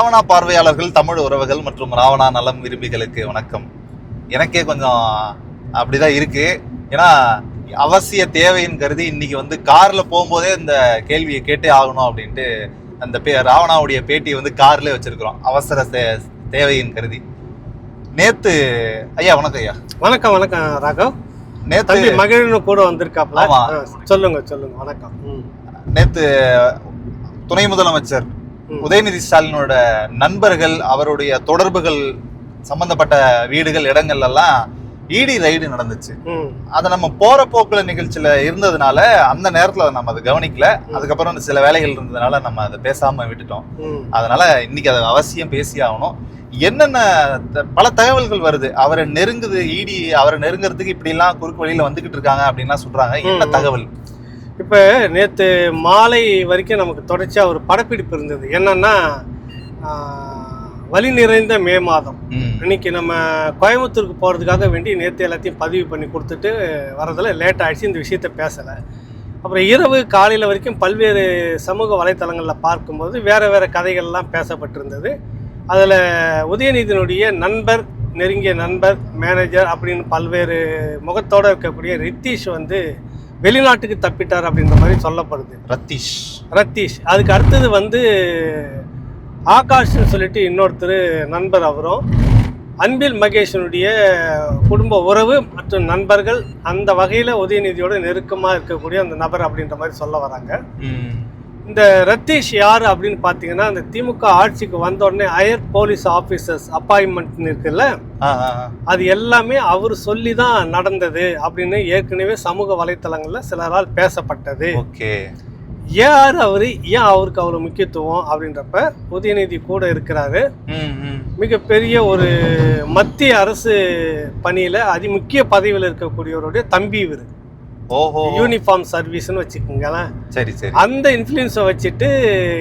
ராவணா பார்வையாளர்கள் தமிழ் உறவுகள் மற்றும் ராவணா நலம் விரும்பிகளுக்கு வணக்கம். எனக்கே கொஞ்சம் அப்படிதான் இருக்கு. ஏன்னா அவசிய தேவைன்னு கருதி இன்னைக்கு வந்து கார்ல போகும்போதே இந்த கேள்வியை கேட்டே ஆகணும் அப்படின்ட்டு அந்த பே ராவணாவுடைய பேட்டியை வந்து கார்லயே வச்சிருக்கிறோம். அவசர தேவையின் கருதி. நேத்து ஐயா வணக்கம் ஐயா. வணக்கம் வணக்கம் ராகவ். நேத்து தம்பி மகிழனும் கூட வந்திருக்காப்ல. சொல்லுங்க சொல்லுங்க. வணக்கம். நேத்து துணை முதலமைச்சர். உதயநிதி ஸ்டாலினோட நண்பர்கள் அவருடைய தொடர்புகள் சம்பந்தப்பட்ட வீடுகள் இடங்கள் எல்லாம் இடி ரைடு நடந்துச்சு அதை நம்ம போற போக்குல நிகழ்ச்சியில இருந்ததுனால அந்த நேரத்துல நம்ம அதை கவனிக்கல. அதுக்கப்புறம் சில வேலைகள் இருந்ததுனால நம்ம அதை பேசாம விட்டுட்டோம். அதனால இன்னைக்கு அதை அவசியம் பேசி ஆகணும். என்னென்ன பல தகவல்கள் வருது. அவரை நெருங்குது இடி அவரை நெருங்குறதுக்கு இப்படி எல்லாம் குறுக்கு வழியில வந்துகிட்டு இருக்காங்க அப்படின்லாம் சொல்றாங்க. என்ன. தகவல்? இப்ப நேத்து மாலை வரைக்கும் நமக்கு தொடர்ச்சியா ஒரு படப்பிடிப்பு இருந்தது. என்னன்னா வலி நிறைந்த மே மாதம். இன்னைக்கு நம்ம கோயம்புத்தூருக்கு போகிறதுக்காக வேண்டி நேற்று எல்லாத்தையும் பதிவு பண்ணி கொடுத்துட்டு வரதில் லேட் ஆயிடுச்சு. இந்த விஷயத்த பேசலை. அப்புறம் இரவு காலையில் வரைக்கும் பல்வேறு சமூக வலைத்தளங்களில் பார்க்கும்போது வேறு வேறு கதைகள்லாம் பேசப்பட்டிருந்தது. அதில் உதயநிதியினுடைய நண்பர் நெருங்கிய நண்பர் மேனேஜர் அப்படின்னு பல்வேறு முகத்தோடு இருக்கக்கூடிய ரித்தீஷ் வந்து வெளிநாட்டுக்கு தப்பிட்டார் அப்படின்ற மாதிரி சொல்லப்படுது. ரத்தீஷ். ரத்தீஷ். அதுக்கு அடுத்தது வந்து ஆகாஷ்னு சொல்லிட்டு இன்னொருத்தர் நண்பர் அவரும் அன்பில் மகேஷனுடைய குடும்ப உறவு மற்றும் நண்பர்கள் அந்த வகையில் உதயநிதியோட நெருக்கமாக இருக்கக்கூடிய அந்த நபர் அப்படின்ற மாதிரி சொல்ல வராங்க. இந்த ரத்தீஷ் யார் அப்படின்னு பார்த்தீங்கன்னா அந்த திமுக ஆட்சிக்கு வந்த உடனே ஹையர் போலீஸ் ஆஃபீஸர்ஸ் அப்பாயின்மெண்ட் இருக்குல்ல. அது எல்லாமே அவர் சொல்லி தான் நடந்தது அப்படின்னு ஏற்கனவே சமூக வலைத்தளங்களில் சிலரால் பேசப்பட்டது. ஓகே. யார் அவரு? ஏன் அவருக்கு அவ்வளோ முக்கியத்துவம் அப்படின்றப்ப உதயநிதி கூட இருக்கிறாரு. மிகப்பெரிய ஒரு மத்திய அரசு பணியில் அதிமுக்கிய பதவியில் இருக்கக்கூடியவருடைய தம்பி இவர். ஓஹோ. யூனிஃபார்ம் சர்வீஸ்னு வச்சுக்கோங்களேன். சரி சரி. அந்த இன்ஃப்ளூயன்ஸை வச்சுட்டு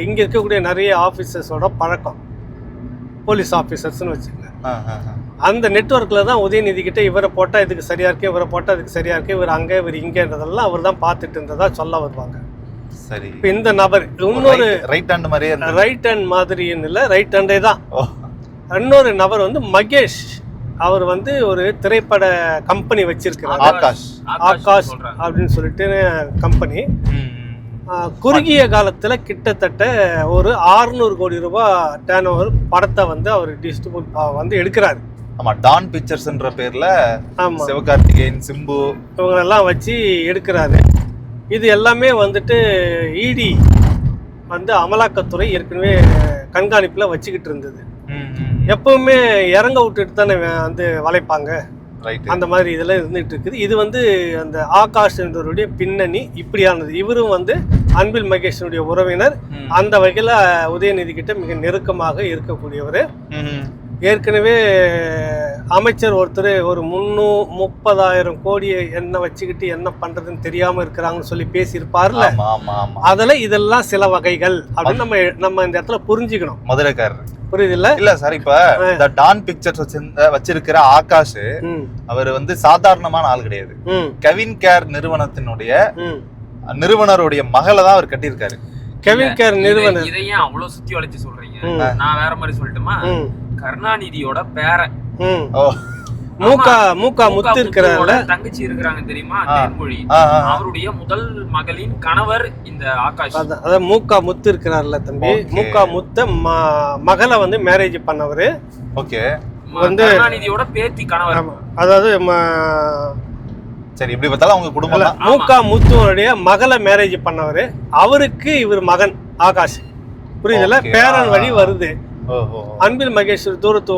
இங்கே இருக்கக்கூடிய நிறைய ஆஃபீஸர்ஸோட பழக்கம். போலீஸ் ஆஃபீஸர்ஸ்னு வச்சுக்கோங்க. அந்த நெட்வொர்க்கில் தான் உதயநிதி கிட்ட இவரை போட்டால் இதுக்கு சரியா இருக்கு இவரை போட்டால் இதுக்கு சரியா இருக்கு இவர் அங்கே இவர் இங்கேன்றதெல்லாம் அவர் தான் பார்த்துட்டு இருந்ததா சொல்ல வருவாங்க. சரி. இப்போ இந்த நபர் இன்னொரு ரைட் ஹேண்ட் மாதிரியே. ரைட் ஹேண்ட் மாதிரின்னு இல்லை ரைட் ஹேண்டே தான். இன்னொரு நபர் வந்து மகேஷ். அவர் வந்து ஒரு திரைப்பட கம்பெனி வச்சிருக்கிறார். ஆகாஷ். ஆகாஷ் அப்படின்னு சொல்லிட்டு கம்பெனி. குறுகிய காலத்தில் கிட்டத்தட்ட ஒரு 600 கோடி ரூபாய் டேர்ன் ஓவர் படத்தை வந்து அவர் டிஸ்ட்ரிபியூட் வந்து எடுக்கிறாரு. ஆமா டான் பிக்சர்ஸ்ன்ற பேர்ல சிவகார்த்திகேயன் சிம்பு. இவங்களெல்லாம் வச்சு எடுக்கிறாரு. இது எல்லாமே வந்துட்டு இடி வந்து அமலாக்கத்துறை ஏற்கனவே கண்காணிப்பில் வச்சுக்கிட்டு இருந்தது. எப்பவுமே இறங்க விட்டுட்டு தானே வந்து வளைப்பாங்க. ரைட் அந்த மாதிரி இதெல்லாம் இருந்துட்டு இருக்குது. இது வந்து அந்த ஆகாஷ் என்பவருடைய பின்னணி இப்படியானது. இவரும் வந்து அன்பில் மகேஷனுடைய உறவினர். அந்த வகையில் உதயநிதி கிட்ட மிக நெருக்கமாக இருக்கக்கூடியவர். ஏற்கனவே அமைச்சர் ஒருத்தர் ஒரு முன்னூ முப்பதாயிரம் கோடியை என்ன வச்சுக்கிட்டு என்ன பண்றதுன்னு தெரியாம இருக்கிறாங்கன்னு சொல்லி பேசியிருப்பார்ல? ஆமா ஆமா ஆமா. அதுல இதெல்லாம் சில வகைகள் அப்படின்னு நம்ம நம்ம இந்த இடத்துல புரிஞ்சுக்கணும். மதுரைக்காரர் புரியுதுல்ல? இல்ல சார் இப்ப இந்த டான் பிக்சர்ஸ் வச்சிருந்த வச்சிருக்கிற ஆகாஷ் அவர் வந்து சாதாரணமான ஆள் கிடையாது. கவின் கேர் நிறுவனத்தினுடைய நிறுவனருடைய மகளை தான் அவர் கட்டியிருக்காரு. கெவின் கேர் நிறுவனர். இதை ஏன் அவ்வளவு சுத்தி வளைச்சு சொல்றீங்க. நான் வேற மாதிரி சொல்லட்டுமா? கருணாநிதியோட பேரன். மூக்கா மூக்கா முத்து இருக்கிறார்ல முத்துவோட தங்கச்சி இருக்கிறாங்க தெரியுமா. தேன்மொழி. அவருடைய முதல் மகளின் கணவர் இந்த ஆகாஷ். அதான் மூக்கா முத்து இருக்கிறார்ல தம்பி. மூக்கா முத்த ம- மகளை வந்து மேரேஜ் பண்ணவர். ஓகே. வந்து- கருணாநிதியோட பேத்தி கணவர். அதாவது சரி எப்படி பார்த்தாலும் அவங்க குடும்பம் மூக்கா முத்துவனுடைய மகளை மேரேஜ் பண்ணவர். அவருக்கு இவர் மகன் ஆகாஷ். புரியுதுல. பேரன் வழி வருது. அன்பில் மகேஸ்வர் தூரத்து.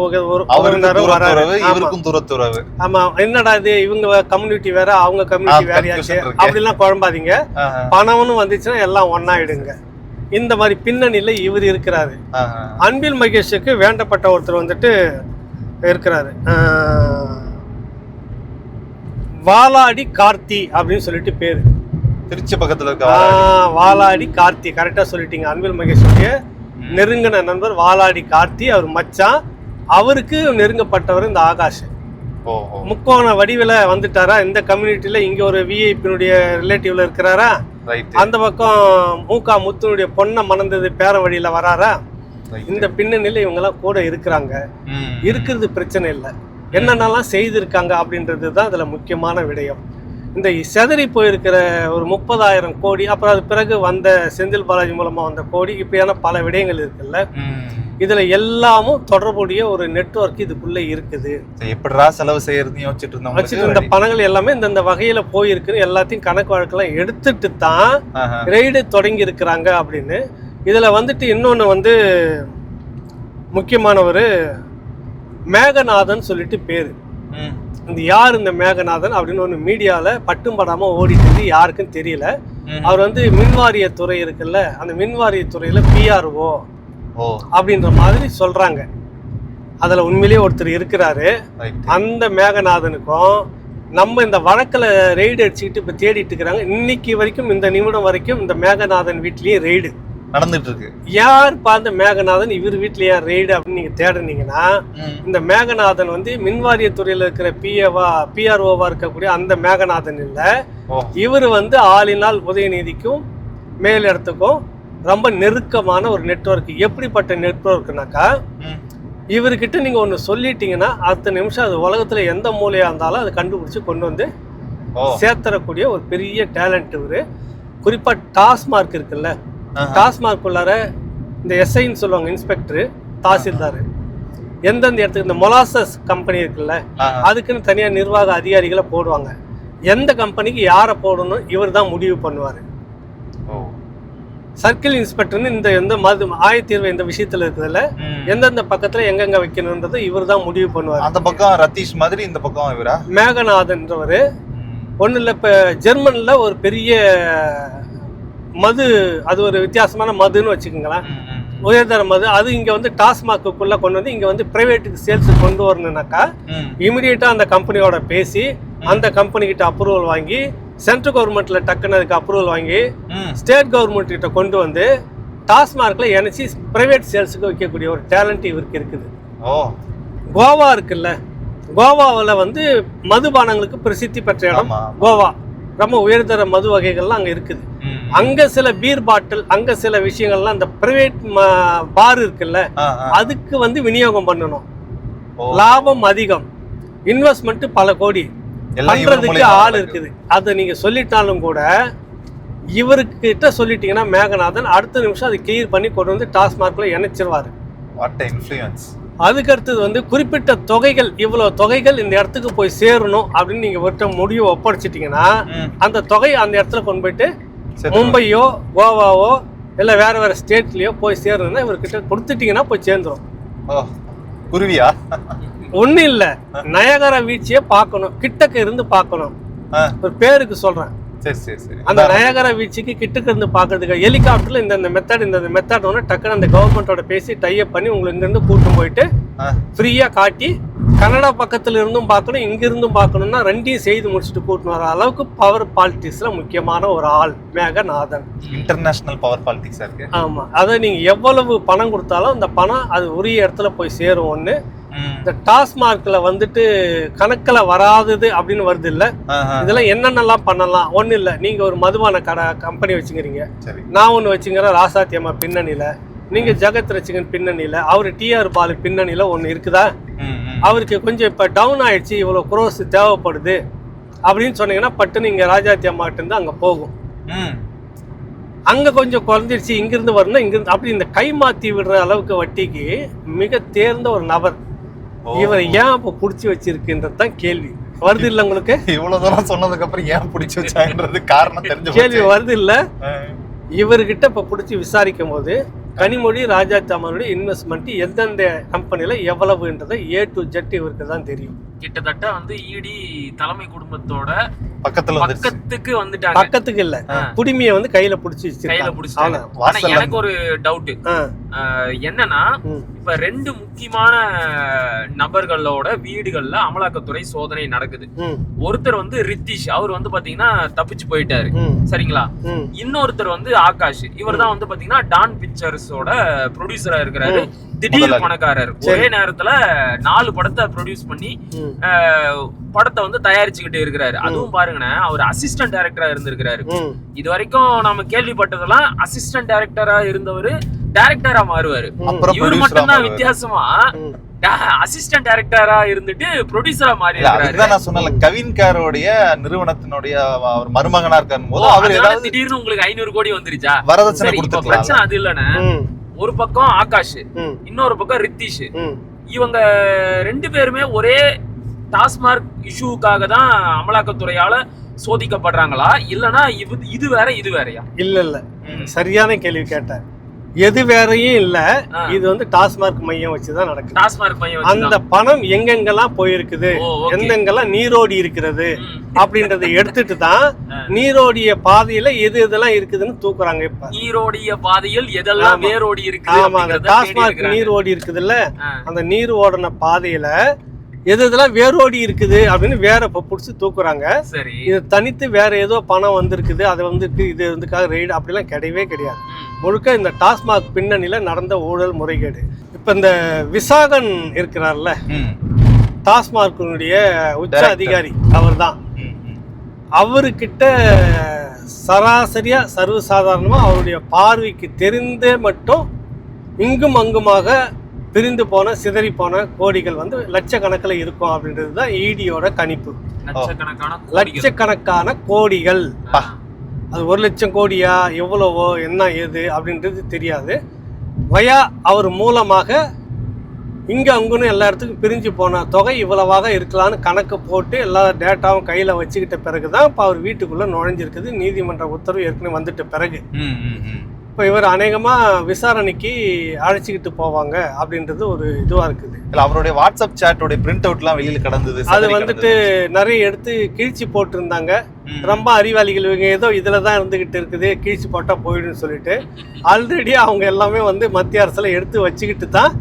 இவருக்கும் தூரத்துறவு ஆமா என்னடா இது இவங்க கம்யூனிட்டி வேற அவங்க கம்யூனிட்டி வேறையாச்சு. அப்படிலாம் குழம்பாதீங்க. பணம்னு வந்துச்சுன்னா எல்லாம் ஒன்னாயிடுங்க. இந்த மாதிரி பின்னணியில இவர் இருக்கிறாரு. அன்பில் மகேஷுக்கு வேண்டப்பட்ட ஒருத்தர் வந்துட்டு இருக்கிறாரு. வாலாடி கார்த்தி அப்படின்னு சொல்லிட்டு பேரு. திருச்சி பக்கத்துல இருக்க. வாலாடி. கார்த்தி. கரெக்டா சொல்லிட்டீங்க. அன்பில் மகேஷுடைய நெருங்கின நண்பர் வாலாடி கார்த்தி அவர் மச்சான். அவருக்கு நெருங்கப்பட்டவர் இந்த ஆகாஷ். முக்கோண வடிவில் வந்துட்டாரா? இந்த கம்யூனிட்டியில இங்க ஒரு விஐபியினுடைய ரிலேட்டிவ்ல இருக்கிறாரா? ரைட் அந்த பக்கம் மூக்கா முத்துனுடைய பொண்ணை மணந்தது பேர வழியில வராரா. இந்த பின்னணியில இவங்கெல்லாம் கூட இருக்கிறாங்க. இருக்கிறது பிரச்சனை இல்லை. என்னென்னலாம் செய்திருக்காங்க அப்படின்றது தான் அதில் முக்கியமான விடயம். இந்த செதறி போயிருக்கிற ஒரு முப்பதாயிரம் கோடி அப்புறம் அது பிறகு வந்த செந்தில் பாலாஜி மூலமாக வந்த கோடி இப்படியான பல விடயங்கள் இருக்குல்ல. இதில் எல்லாமும் தொடர்புடைய ஒரு நெட்வொர்க் இதுக்குள்ளே இருக்குது சரி, எப்படிடா செலவு செய்யறதுன்னு யோசிச்சுட்டு வச்சுட்டு இந்த பணங்கள் எல்லாமே இந்தந்த வகையில் போயிருக்குன்னு எல்லாத்தையும் கணக்கு வழக்கெல்லாம் எடுத்துட்டு தான். ரெய்டு தொடங்கி இருக்கிறாங்க அப்படின்னு இதில் வந்துட்டு இன்னொன்று வந்து முக்கியமானவர் மேகநாதன் சொல்லிட்டு பேர். இந்த யார் இந்த மேகநாதன் அப்படின்னு ஒன்று மீடியாவில் பட்டும் படாமல் ஓடிட்டு யாருக்கும் தெரியல. அவர் வந்து மின்வாரிய துறை இருக்குல்ல அந்த மின்வாரிய துறையில் பிஆர்ஓ ஓ. அப்படின்ற மாதிரி சொல்கிறாங்க அதில் உண்மையிலேயே ஒருத்தர் இருக்கிறாரு. அந்த மேகநாதனுக்கும் நம்ம இந்த வழக்கில் ரெய்டு அடிச்சுக்கிட்டு இப்போ தேடிட்டு இருக்கிறாங்க. இன்னைக்கு வரைக்கும் இந்த நிமிடம் வரைக்கும் இந்த மேகநாதன் வீட்லேயே ரெய்டு. நடந்துட்டு இருக்கு யார் பார்த்த மேகநாதன்? இவர் வீட்லயா? ரெய்டு அப்படின்னு நீங்கள் தேடுனீங்கன்னா. இந்த மேகநாதன் வந்து மின்வாரியத்துறையில் இருக்கிற பிஏவா பிஆர்ஓவா இருக்கக்கூடிய அந்த மேகநாதன் இல்லை. இவர் வந்து ஆளினால் உதயநிதிக்கும் மேலிடத்துக்கும் ரொம்ப நெருக்கமான ஒரு நெட்வொர்க் எப்படிப்பட்ட நெட்வொர்க்னாக்கா ம். இவர்கிட்ட நீங்கள் ஒன்று சொல்லிட்டீங்கன்னா அடுத்த நிமிஷம் அது உலகத்தில் எந்த மூலையாக இருந்தாலும் அதை கண்டுபிடிச்சி கொண்டு வந்து சேர்த்தரக்கூடிய ஒரு பெரிய டேலண்ட் இவர். குறிப்பாக டாஸ்மார்க் இருக்குல்ல ஆஹா. டாஸ்மார்க் உள்ளார இந்த எஸ்ஐன்னு சொல்லுவாங்க இன்ஸ்பெக்டர் தாசில்தார் எந்தெந்த இடத்துக்கு இந்த மொலாசஸ் கம்பெனி இருக்குல்ல. அதுக்குன்னு தனியாக நிர்வாக அதிகாரிகளை போடுவாங்க எந்த கம்பெனிக்கு யாரை போடணும் இவர் தான் முடிவு பண்ணுவார் சர்க்கிள் இன்ஸ்பெக்டர்னு இந்த எந்த மது ஆயத்தீர்வு இந்த விஷயத்தில் இருக்குதுல்ல ம். எந்தெந்த பக்கத்தில் எங்கெங்க வைக்கணுன்றது இவர் தான் முடிவு பண்ணுவார் அந்த பக்கம் ரத்தீஷ் மாதிரி இந்த பக்கம் இவரா மேகநாதன்றவர். ஒன்றும் இல்லை இப்போ ஜெர்மனில் ஒரு பெரிய மது அது ஒரு வித்தியாசமான மதுன்னு வச்சுக்கோங்களேன். உயர்தர மது அது இங்கே வந்து டாஸ்மாக்குள்ளே கொண்டு வந்து இங்கே வந்து ப்ரைவேட்டுக்கு சேல்ஸ் கொண்டு வரணுனாக்கா. இமிடியேட்டாக அந்த கம்பெனியோட பேசி அந்த கம்பெனிக்கிட்ட அப்ரூவல் வாங்கி சென்ட்ரல் கவர்மெண்ட்டில் டக்குன்னு அதுக்கு அப்ரூவல் வாங்கி. ஸ்டேட் கவர்மெண்ட் கிட்ட கொண்டு வந்து டாஸ்மார்க்ல இணைச்சி பிரைவேட் சேல்ஸுக்கு வைக்கக்கூடிய ஒரு டேலண்ட் இவருக்கு இருக்குது ஓ கோவா இருக்குல்ல கோவாவில் வந்து மதுபானங்களுக்கு பிரசித்தி பெற்ற இடம் கோவா ரொம்ப உயர்தர மது வகைகள்லாம் அங்கே இருக்குது. அங்கே சில பீர் பாட்டில் அங்கே சில விஷயங்கள்லாம் அந்த பிரைவேட் பார் இருக்குல்ல. அதுக்கு வந்து விநியோகம் பண்ணணும். லாபம் அதிகம். இன்வெஸ்ட்மெண்ட் பல கோடி. பண்றதுக்கு ஆள். இருக்குது. அதை நீங்க சொல்லிட்டாலும் கூட இவர்கிட்ட சொல்லிட்டீங்கன்னா மேகநாதன் அடுத்த நிமிஷம் அதை கிளியர் பண்ணி கொண்டு வந்து டாஸ்மார்க்ல இணைச்சிருவாரு. வாட் இன்ஃப்ளூயன்ஸ் அதுக்கு அடுத்தது வந்து குறிப்பிட்ட தொகைகள் இவ்வளவு தொகைகள் இந்த இடத்துக்கு போய் சேரணும் அப்படின்னு நீங்க ஒருத்த முடிவு ஒப்படைச்சிட்டீங்கன்னா அந்த தொகை அந்த இடத்துல கொண்டு போயிட்டு மும்பையோ கோவாவோ இல்லை வேற வேற ஸ்டேட்லயோ போய் சேரணும்னா இவர்கிட்ட கொடுத்துட்டீங்கன்னா போய் சேர்ந்துரும். ஓ குருவியா? ஒன்றும் இல்லை. நயகர வீழ்ச்சியை பார்க்கணும். கிட்டக்க இருந்து பார்க்கணும். ஒரு பேருக்கு சொல்றேன். சரி சரி சரி. அந்த நயகர வீழ்ச்சிக்கு கிட்டக்க இருந்து பார்க்கறதுக்கு ஹெலிகாப்டர்ல இந்த மெத்தட் இந்த மெத்தட் ஒன்று டக்குன்னு அந்த கவர்மெண்ட்டோட பேசி டைப் பண்ணி உங்களுக்கு இங்கேருந்து கூட்டு போயிட்டு ஆ, ஃப்ரீயா காட்டி கனடா பக்கத்துல இருந்தும் பார்க்கணும் இங்க இருந்தும் பார்க்கணும்னா ரெண்டையும் செய்து முடிச்சுட்டு கூட்டின்னு வர அளவுக்கு பவர் பாலிட்டிக்ஸ்ல முக்கியமான ஒரு ஆள் மேகநாதன். இன்டர்நேஷனல் பவர் பாலிடிக்ஸா இருக்கு. ஆமா. அதை நீங்க எவ்வளவு பணம் கொடுத்தாலும் அந்த பணம் அது உரிய இடத்துல போய் சேரும் ஒண்ணு. ம். இந்த டாஸ்மார்க்ல வந்துட்டு கணக்குல வராதது அப்படின்னு வருது இல்ல. இதெல்லாம் என்னென்னலாம் பண்ணலாம்? ஒன்றும் இல்லை. நீங்கள் ஒரு மதுபான கடை கம்பெனி வச்சுக்கிறீங்க. சரி. நான் ஒன்று வச்சுக்கிறேன் ராசாத்தி அம்மா பின்னணியில். நீங்கள் ஜெகத் ரசிகன் பின்னணியில் அவர் டிஆர் பாலு பின்னணியில் ஒன்று இருக்குதா. அவருக்கு கொஞ்சம் இப்போ டவுன் ஆயிடுச்சு இவ்வளோ குரோஸ் தேவைப்படுது அப்படின்னு சொன்னீங்கன்னா பட்டுன்னு இங்கே ராஜாத்தி அம்மாட்டிருந்து அங்கே போகும் ம். அங்கே கொஞ்சம் குறைஞ்சிருச்சு இங்கிருந்து வரணும் இங்கிருந்து அப்படி இந்த கை மாற்றி விடுற அளவுக்கு வட்டிக்கு மிக தேர்ந்த ஒரு நபர். இவரை ஏன் இப்போ பிடிச்சி வச்சிருக்குன்றது தான் கேள்வி வருது இல்லை உங்களுக்கு இவ்வளவு தூரம் சொன்னதுக்கு அப்புறம் ஏன் பிடிச்சு வச்சாங்கன்றது காரணம் தெரிஞ்சு கேள்வி. வருது இல்லை. இவர்கிட்ட இப்போ பிடிச்சி விசாரிக்கும் போது கனிமொழி ராஜா தாமனுடைய இன்வெஸ்ட்மெண்ட் எந்தெந்த கம்பெனியில் எவ்வளவுன்றதை ஏ டு ஜெட் இவருக்கு தான் தெரியும். கிட்டத்தட்ட வந்து இடி தலைமை குடும்பத்தோட பக்கத்துல பக்கத்துக்கு வந்துட்டாங்க. பக்கத்துக்கு இல்ல. குடிமையை வந்து கையில பிடிச்சி கையில வாசல்ல எனக்கு ஒரு டவுட் என்னன்னா இப்ப ரெண்டு முக்கியமான நபர்களோட வீடுகள்ல அமலாக்கத்துறை சோதனை நடக்குது. ஒருத்தர் வந்து ரித்திஷ் அவர் வந்து பாத்தீங்கன்னா தப்பிச்சு போயிட்டாரு. சரிங்களா? இன்னொருத்தர் வந்து ஆகாஷ் இவர் தான் வந்து பாத்தீங்கன்னா டான் பிக்சர்ஸோட ப்ரொடியூசரா இருக்கிறாரு. திடீர். பணக்காரர். ஒரே நேரத்துல நாலு படத்தை ப்ரொடியூஸ் பண்ணி படத்தை வந்து தயாரிச்சுக்கிட்டு இருக்கிறாரு. அதுவும் பாருங்கண்ணே அவர் அசிஸ்டன்ட் டைரக்டரா இருந்திருக்கிறாரு. இது வரைக்கும் நம்ம கேள்விப்பட்டதெல்லாம் அசிஸ்டன்ட் டைரக்டரா இருந்தவர் டைரக்டரா மாறுவாரு. இவர் மட்டும்தான் மாறுவாரு. வித்தியாசமா. அசிஸ்டன்ட் டைரக்டரா இருந்துட்டு ப்ரொடியூசரா மாறி இருக்காரு அதுதான் நான் சொன்னல கவின் காரோடைய நிறுவனத்தினுடைய அவர் மருமகனா இருக்காரும் போது அவர் ஏதாவது திடீர்னு உங்களுக்கு ஐநூறு கோடி வந்துருச்சா? வரதட்சணை கொடுத்துருக்கலாம் பிரச்சனை அது இல்லண்ணே. ம், ஒரு பக்கம் ஆகாஷ் இன்னொரு பக்கம் ரித்திஷ். இவங்க ரெண்டு பேருமே ஒரே டாஸ்மார்க் இஷ்யூக்காக தான் அமலாக்கத்துறையால சோதிக்கப்படுறாங்களா? இல்லனா இது இது வேற இது வேறயா? இல்ல இல்ல. சரியான கேள்வி கேட்டேன். எது வேறையும் இல்ல. இது வந்து டாஸ்மார்க் மையம் வச்சுதான் நடக்குது டாஸ்மார்க் பையன் அந்த. பணம் எங்கெங்கெல்லாம் போயிருக்குது. எந்தெங்கெல்லாம் நீரோடி இருக்கிறது. அப்படின்றத எடுத்துட்டு தான். நீரோடிய பாதையில எது எதெல்லாம் இருக்குதுன்னு தூக்குறாங்க இப்ப நீரோடிய பாதையில் எதெல்லாம். வேரோடி இருக்குது ஆமா அந்த டாஸ்மார்க். நீர் ஓடி இருக்குதுல்ல. அந்த நீர் ஓடின பாதையில எது எதெல்லாம் வேரோடி இருக்குது அப்படின்னு வேற இப்ப புடிச்சு தூக்குறாங்க சரி இது தனித்து வேற ஏதோ பணம் வந்திருக்குது அது வந்துருக்கு இது வந்துக்காக ரெய்டு அப்படிலாம் கிடையவே கிடையாது. முழுக்க இந்த டாஸ்மாக் பின்னணியில நடந்த ஊழல் முறைகேடு இப்ப இந்த விசாகன் இருக்கிறார்ல டாஸ்மார்க்கினுடைய உச்ச. அதிகாரி அவர்தான் ம், ம். அவர்கிட்ட சராசரியா சர்வசாதாரணமா அவருடைய பார்வைக்கு தெரிந்தே மட்டும் இங்கும் அங்குமாக பிரிந்து போன சிதறி போன கோடிகள் வந்து லட்சக்கணக்கில் இருக்கும் அப்படின்றது தான் இடியோட கணிப்பு லட்சக்கணக்கான கோடிகள். அது ஒரு லட்சம் கோடியா எவ்வளவோ என்ன ஏது அப்படின்றது தெரியாது. வயா அவர் மூலமாக இங்கே அங்குன்னு எல்லா இடத்துக்கும் பிரிஞ்சு போன தொகை இவ்வளவாக இருக்கலாம்னு கணக்கு போட்டு எல்லா டேட்டாவும் கையில் வச்சுக்கிட்ட பிறகு தான் இப்போ அவர் வீட்டுக்குள்ளே நுழைஞ்சிருக்குது. நீதிமன்ற உத்தரவு ஏற்கனவே வந்துட்ட பிறகு. இப்போ இவர் அநேகமா விசாரணைக்கு அழைச்சிக்கிட்டு போவாங்க அப்படின்றது ஒரு இதுவா இருக்குது. இல்ல அவருடைய வாட்ஸ்அப் சாட்டோட பிரிண்ட் அவுட்லாம் வெளியில கடந்தது அது வந்துட்டு நிறைய எடுத்து கிழிச்சு போட்டிருந்தாங்க. ரொம்ப அறிவாளிகள் இவங்க ஏதோ இதில் தான் இருந்துகிட்டு இருக்குது கீழ்ச்சி போட்டால் போயிடும்னு சொல்லிட்டு ஆல்ரெடி அவங்க எல்லாமே வந்து மத்திய அரசில் எடுத்து வச்சுக்கிட்டு தான்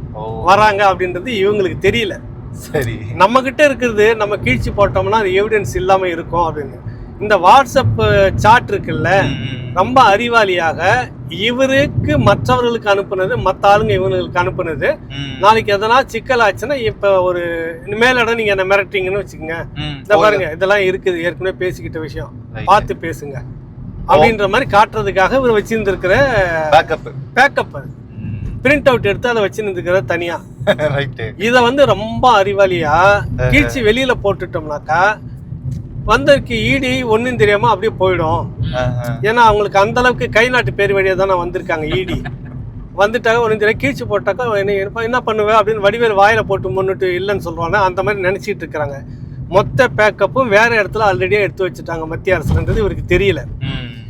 வராங்க அப்படின்றது இவங்களுக்கு தெரியல. சரி. நம்ம கிட்ட இருக்கிறது நம்ம கீழ்ச்சி போட்டோம்னா அது எவிடன்ஸ் இல்லாமல் இருக்கும் அப்படின்னு. இந்த வாட்ஸ்அப் சாட் இருக்குல்ல. ரொம்ப அறிவாளியாக இவருக்கு மற்றவர்களுக்கு அனுப்புனது மற்ற ஆளுங்க இவங்களுக்கு அனுப்புனது நாளைக்கு எதனா சிக்கல் ஆச்சுன்னா இப்போ ஒரு மேலிடம் நீங்கள் என்ன மிரட்டிங்கன்னு வச்சுக்கோங்க. இந்த பாருங்க இதெல்லாம் இருக்குது ஏற்கனவே பேசிக்கிட்ட விஷயம். பார்த்து பேசுங்க அப்படின்ற மாதிரி காட்டுறதுக்காக இவர் வச்சிருந்திருக்கிற. பேக்கப் ம். பிரிண்ட் அவுட் எடுத்து அதை வச்சிருந்துருக்கிற தனியா. இதை வந்து ரொம்ப அறிவாளியா கீழ்ச்சி வெளியில போட்டுட்டோம்னாக்கா வந்ததுக்கு ஈடி ஒன்றும் தெரியாம அப்படியே போயிடும். ஏன்னா அவங்களுக்கு அந்த அளவுக்கு கை நாட்டு பேர் வழியா தானே வந்திருக்காங்க ஈடி வந்துட்டாக்க ஒன்றும் தெரியாது. கீழ்ச்சி போட்டாக்கா என்ன என்ன- பண்ணுவேன் அப்படின்னு வடிவேல் வாயில போட்டு முன்னிட்டு இல்லைன்னு சொல்லுவாங்க. அந்த மாதிரி நினைச்சிட்டு இருக்கிறாங்க. மொத்த பேக்கப்பும் வேற இடத்துல ஆல்ரெடியே எடுத்து வச்சுட்டாங்க மத்திய அரசுன்றது இவருக்கு தெரியல.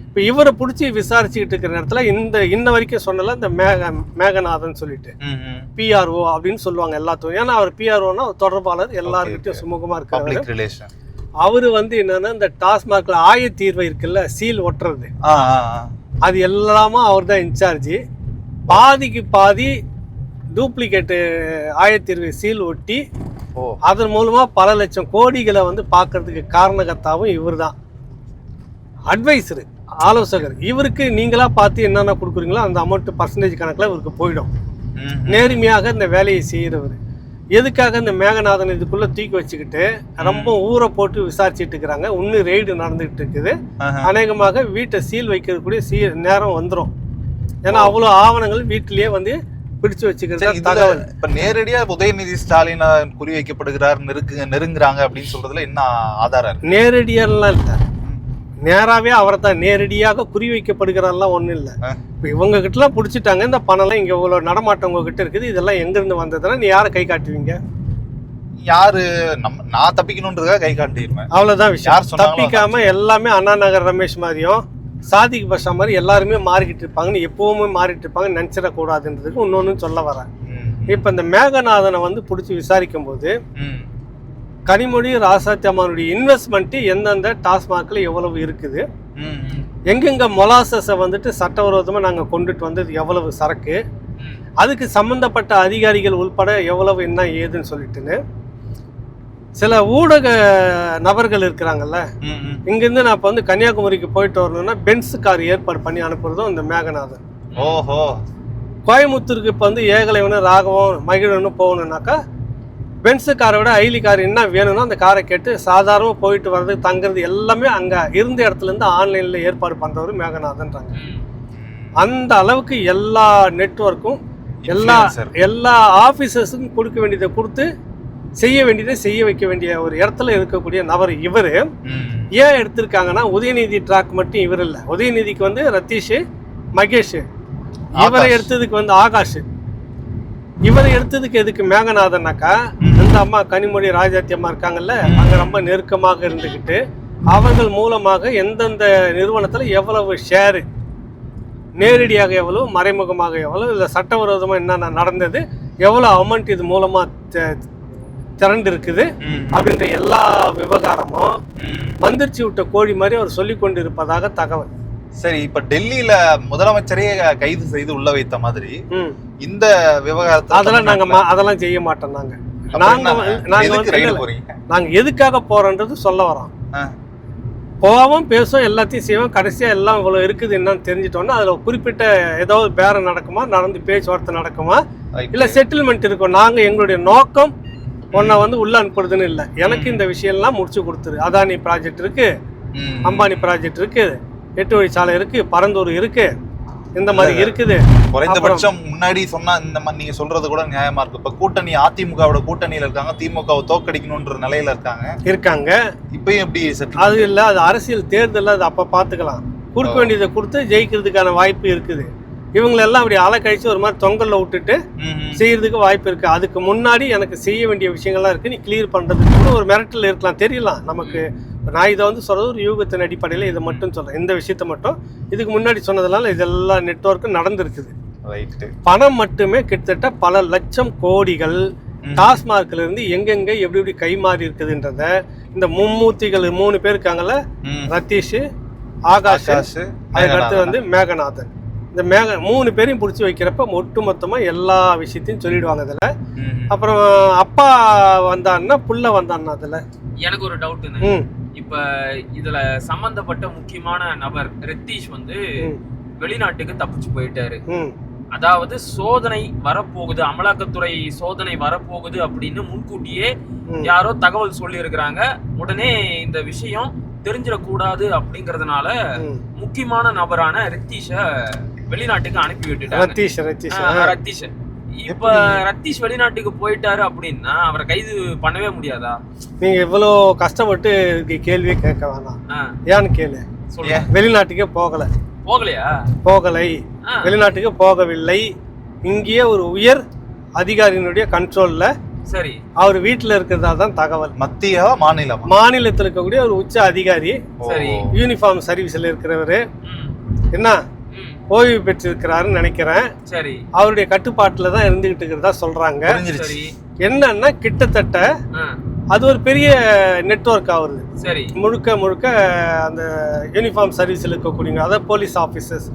இப்போ இவரை பிடிச்சி விசாரிச்சுக்கிட்டு இருக்கிற இடத்துல இந்த இன்ன வரைக்கும் சொன்னல இந்த மேக மேகநாதன் சொல்லிட்டு. பிஆர்ஓ அப்படின்னு சொல்லுவாங்க எல்லாத்துக்கும். ஏன்னா அவர் பிஆர்ஓனா தொடர்பாளர் எல்லாருக்கிட்டையும் okay. சுமூகமா இருக்கிறாரு பப்ளிக் ரிலேஷன் அவரு வந்து என்னன்னா இந்த டாஸ்மாக்ல ஆயத்தீர்வை இருக்குல்ல சீல் ஒட்டுறது. அது எல்லாமே அவர் தான் இன்சார்ஜ் பாதிக்கு பாதி டூப்ளிகேட்டு ஆயத்தீர்வை சீல் ஒட்டி அதன் மூலமா பல லட்சம் கோடிகளை வந்து பார்க்கறதுக்கு காரணகர்த்தாவும் இவர் தான் அட்வைசரு ஆலோசகர் இவருக்கு நீங்களா பார்த்து என்னென்ன கொடுக்குறீங்களோ அந்த அமௌண்ட் பர்சன்டேஜ் கணக்கில் இவருக்கு போயிடும். நேர்மையாக இந்த வேலையை செய்கிறவர் எதுக்காக இந்த மேகநாதன் இதுக்குள்ள தூக்கி வச்சுக்கிட்டு ரொம்ப ஊரை போட்டு விசாரிச்சுட்டு இருக்கிறாங்க. இன்னும் ரெய்டு நடந்துகிட்டு இருக்குது. அநேகமாக வீட்டை சீல் வைக்கிறதுக்கூடிய சீ நேரம் வந்துடும் ஏன்னா அவ்வளோ ஆவணங்கள் வீட்டிலேயே வந்து பிடிச்சு வச்சுக்கிறது தகவல். இப்ப நேரடியா உதயநிதி ஸ்டாலின் குறி வைக்கப்படுகிறார் நெருக்கு நெருங்குறாங்க அப்படின்னு சொல்றதுல என்ன ஆதாரம் இருக்கு? நேரடியாலாம் இல்லை. நேராகவே அவரை தான் நேரடியாக குறி வைக்கப்படுகிறாரெல்லாம் ஒன்றும் இல்லை. இப்போ இவங்க கிட்டலாம் பிடிச்சிட்டாங்க இந்த பணம்லாம் இங்கே இவ்வளோ நடமாட்டம் உங்ககிட்ட இருக்குது இதெல்லாம் எங்கேருந்து வந்ததுன்னா நீ யாரை கை காட்டுவீங்க? யாரு? நம்ம நான் தப்பிக்கணுன்றதுக்காக கை காட்டிடுவேன். அவ்வளோதான் விஷயம். சொன்னாங்களோ தப்பிக்காம எல்லாமே அண்ணா நகர் ரமேஷ் மாதிரியும் சாதிக் பஷா மாதிரி எல்லாருமே மாறிக்கிட்டு இருப்பாங்கன்னு எப்பவுமே மாறிட்டு இருப்பாங்கன்னு நினச்சிடக்கூடாதுன்றதுக்கு இன்னொன்று சொல்ல வரேன். இப்போ இந்த மேகநாதனை வந்து பிடிச்சி விசாரிக்கும் போது கனிமொழி ராசாத்தி அம்மானுடைய இன்வெஸ்ட்மெண்ட்டு எந்தெந்த டாஸ்மாகில் எவ்வளவு இருக்குது. எங்கெங்க மொலாசஸை வந்துட்டு சட்டவிரோதமாக நாங்கள் கொண்டுட்டு வந்தது எவ்வளவு சரக்கு. அதுக்கு சம்மந்தப்பட்ட அதிகாரிகள் உள்பட எவ்வளவு என்ன ஏதுன்னு சொல்லிட்டுன்னு சில ஊடக நபர்கள் இருக்கிறாங்கல்ல. இங்கேருந்து நான் இப்போ வந்து கன்னியாகுமரிக்கு போயிட்டு வரணும்னா பென்ஸ் கார் ஏற்பாடு பண்ணி அனுப்புறதும் இந்த மேகநாதன் ஓஹோ கோயம்புத்தூருக்கு இப்போ வந்து ஏகலைவனு ராகவம் மகிழன்னு போகணுன்னாக்கா பென்ஸு காரை விட ஐலி கார் என்ன வேணும்னா அந்த காரை கேட்டு சாதாரணமாக போயிட்டு வர்றது தங்குறது எல்லாமே அங்கே இருந்த இடத்துலேருந்து ஆன்லைனில் ஏற்பாடு பண்ணுறவர் மேகநாதன்றாங்க. அந்த அளவுக்கு எல்லா நெட்வொர்க்கும் எல்லா. எல்லா ஆஃபீஸர்ஸுக்கும் கொடுக்க வேண்டியதை கொடுத்து செய்ய வேண்டியதை செய்ய வைக்க வேண்டிய ஒரு இடத்துல இருக்கக்கூடிய நபர் இவர். ஏன் எடுத்திருக்காங்கன்னா உதயநிதி ட்ராக் மட்டும் இவர் இல்லை உதயநிதிக்கு வந்து ரத்தீஷ் மகேஷ் இவரை. எடுத்ததுக்கு வந்து ஆகாஷ் இவரை எடுத்ததுக்கு எதுக்கு மேகநாதனாக்கா. இந்த அம்மா கனிமொழி ராஜாத்தி அம்மா இருக்காங்கல்ல அங்க ரொம்ப நெருக்கமாக இருந்துக்கிட்டு அவர்கள் மூலமாக எந்தெந்த நிறுவனத்துல எவ்வளவு ஷேரு நேரடியாக எவ்வளவு மறைமுகமாக எவ்வளவு இல்லை சட்டவிரோதமாக என்னென்ன நடந்தது எவ்வளோ அமௌண்ட் இது மூலமாக திரண்டு இருக்குது. அப்படின்ற எல்லா விவகாரமும். மந்திரிச்சு விட்ட கோழி மாதிரி அவர் சொல்லி கொண்டு இருப்பதாக தகவல் சரி இப்ப டெல்லியில முதலமைச்சரையே கைது செய்து உள்ள வைத்த மாதிரி இந்த விவகாரத்தை அதெல்லாம் நாங்க அதெல்லாம் செய்ய மாட்டோம் நாங்க. நாங்க நாங்க எதுக்காக போறோன்றது சொல்ல வரோம். போவோம் பேசுவோம் எல்லாத்தையும் செய்வோம். கடைசியா எல்லாம் இவ்வளவு இருக்குது என்னன்னு தெரிஞ்சிட்டோம்னா அதுல குறிப்பிட்ட ஏதாவது பேரம் நடக்குமா நடந்து பேச்சுவார்த்தை நடக்குமா. இல்ல செட்டில்மெண்ட் இருக்கும் நாங்க எங்களுடைய நோக்கம் உன்னை வந்து உள்ள அனுப்புறதுன்னு இல்லை. எனக்கு இந்த விஷயம்லாம் முடிச்சு கொடுத்துரு. அதானி ப்ராஜெக்ட் இருக்கு. அம்பானி ப்ராஜெக்ட் இருக்கு. எட்டு வழிச்சாலை இருக்கு பரந்தூர் இருக்கு. இந்த மாதிரி இருக்குது. குறைந்தபட்சம் முன்னாடி சொன்னா இந்த மாதிரி நீங்க சொல்றது கூட நியாயமா இருக்கு. இப்ப கூட்டணி அதிமுகவோட கூட்டணியில இருக்காங்க திமுகவை தோக்கடிக்கணும்ன்ற நிலையில இருக்காங்க. இருக்காங்க. இப்பயும் எப்படி அது இல்லை அது அரசியல் தேர்தலில் அது அப்போ பார்த்துக்கலாம் கொடுக்க வேண்டியதை கொடுத்து ஜெயிக்கிறதுக்கான வாய்ப்பு இருக்குது. இவங்களெல்லாம் அப்படி அலக்கழிச்சு ஒரு மாதிரி தொங்கல்ல விட்டுட்டு செய்யறதுக்கு வாய்ப்பு இருக்கு. அதுக்கு முன்னாடி எனக்கு செய்ய வேண்டிய விஷயங்கள்லாம் இருக்கு. நீ கிளியர் பண்றதுக்கு ஒரு மிரட்டல் இருக்கலாம். தெரியலாம். நமக்கு நான் இதை வந்து சொல்றது ஒரு யூகத்தின் அடிப்படையில் இதை மட்டும் சொல்றேன். இந்த விஷயத்த மட்டும். இதுக்கு முன்னாடி சொன்னதெல்லாம் இதெல்லாம் நெட்வொர்க்கும் நடந்திருக்குது. ரைட்டு பணம் மட்டுமே கிட்டத்தட்ட பல லட்சம் கோடிகள் டாஸ்மார்க்ல இருந்து எங்கெங்க எப்படி எப்படி கைமாறி இருக்குதுன்றத இந்த மும்மூர்த்திகள் மூணு பேர் இருக்காங்கல்ல? ரத்தீஷ் ஆகாஷ் ஆகாஷ் அதுக்கு அடுத்து வந்து மேகநாதன். இந்த மேக மூணு பேரையும் பிடிச்சி வைக்கிறப்ப ஒட்டு மொத்தமா எல்லா விஷயத்தையும் சொல்லிடுவாங்க அதுல அப்புறம் அப்பா வந்தான்னா புள்ள வந்தான்னா அதுல. எனக்கு ஒரு டவுட்டுங்க ம். இப்ப இதுல சம்பந்தப்பட்ட முக்கியமான நபர் ரித்தீஷ் வந்து. வெளிநாட்டுக்கு தப்பிச்சு போயிட்டாரு அதாவது சோதனை வரப்போகுது அமலாக்கத்துறை சோதனை வரப்போகுது அப்படின்னு முன்கூட்டியே. யாரோ தகவல் சொல்லி இருக்கிறாங்க உடனே இந்த விஷயம் தெரிஞ்சிடக்கூடாது அப்படிங்கறதுனால. முக்கியமான நபரான ரித்தீஷ வெளிநாட்டுக்கு அனுப்பி விட்டுட்டாங்க ரத்தீஷ். ரத்தீஷ் இப்ப ரத்தீஷ் வெளிநாட்டுக்கு போயிட்டாரு அப்படின்னா அவரை கைது பண்ணவே முடியாதா? நீங்க இவ்வளோ கஷ்டப்பட்டு இதுக்கு கேள்வியே கேட்க வேணாம். ஆ, ஏன்னு கேளு. சொல்லுங்க. வெளிநாட்டுக்கே போகல. போகலையா? போகலை. ஆ, வெளிநாட்டுக்கு போகவில்லை. இங்கேயே ஒரு உயர் அதிகாரியினுடைய கண்ட்ரோல்ல சரி. அவர் வீட்டில் இருக்கிறதா தான் தகவல். மத்திய மாநிலமா? மாநிலத்தில் இருக்கக்கூடிய ஒரு உச்ச அதிகாரி. சரி. யூனிஃபார்ம் சர்வீஸில் இருக்கிறவர். ம், என்ன? ஓய்வு பெற்றிருக்கிறாருன்னு நினைக்கிறேன். சரி. அவருடைய கட்டுப்பாட்டில் தான் இருந்துகிட்டு இருக்கிறதா சொல்றாங்க. என்னன்னா கிட்டத்தட்ட அது ஒரு பெரிய நெட்வொர்க் ஆகுது சரி. முழுக்க முழுக்க அந்த யூனிஃபார்ம் சர்வீஸில் இருக்கக்கூடிய அதாவது போலீஸ் ஆஃபீஸர்ஸ்